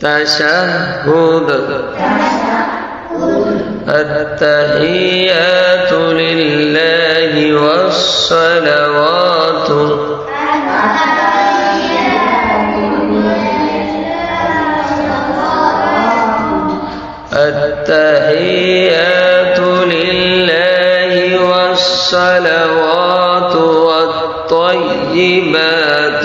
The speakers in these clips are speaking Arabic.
تشهد التحيات لله والصلوات التحيات لله والصلوات والطيبات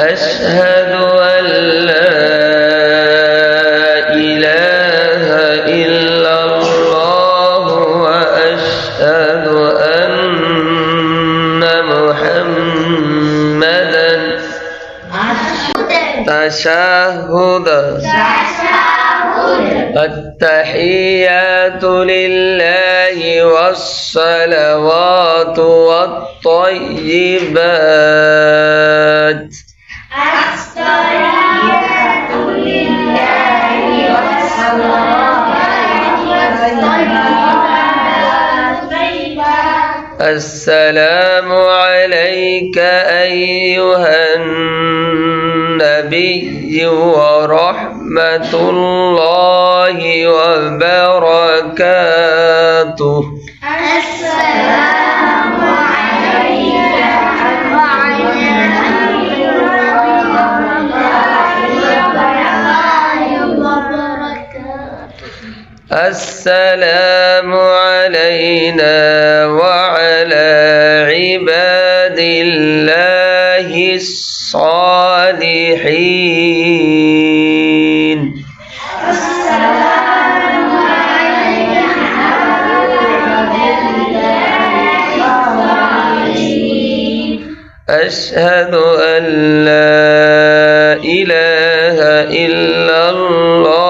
أشهد أن لا إله إلا الله وأشهد أن محمدا تشهد. التحيات لله والصلوات والطيبات. السلام عليك أيها النبي ورحمة الله وبركاته. السلام علينا وعلى عباد الله الصالحين. أشهد أن لا إله إلا الله.